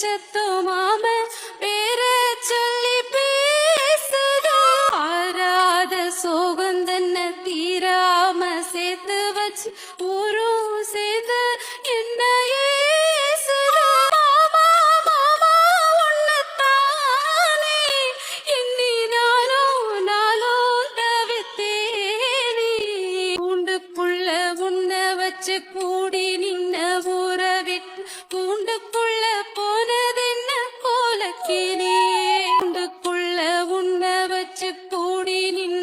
வெளிச்சத்துமாம பேர சொல்லி பேசுதோ? ஆறாத சோகம் தன்னை தீராம சேர்த்து வச்சு ஊரும் சேர்த்து என்ன பூண்டு புள்ள உன்னை வச்சு കൂടി നിൻ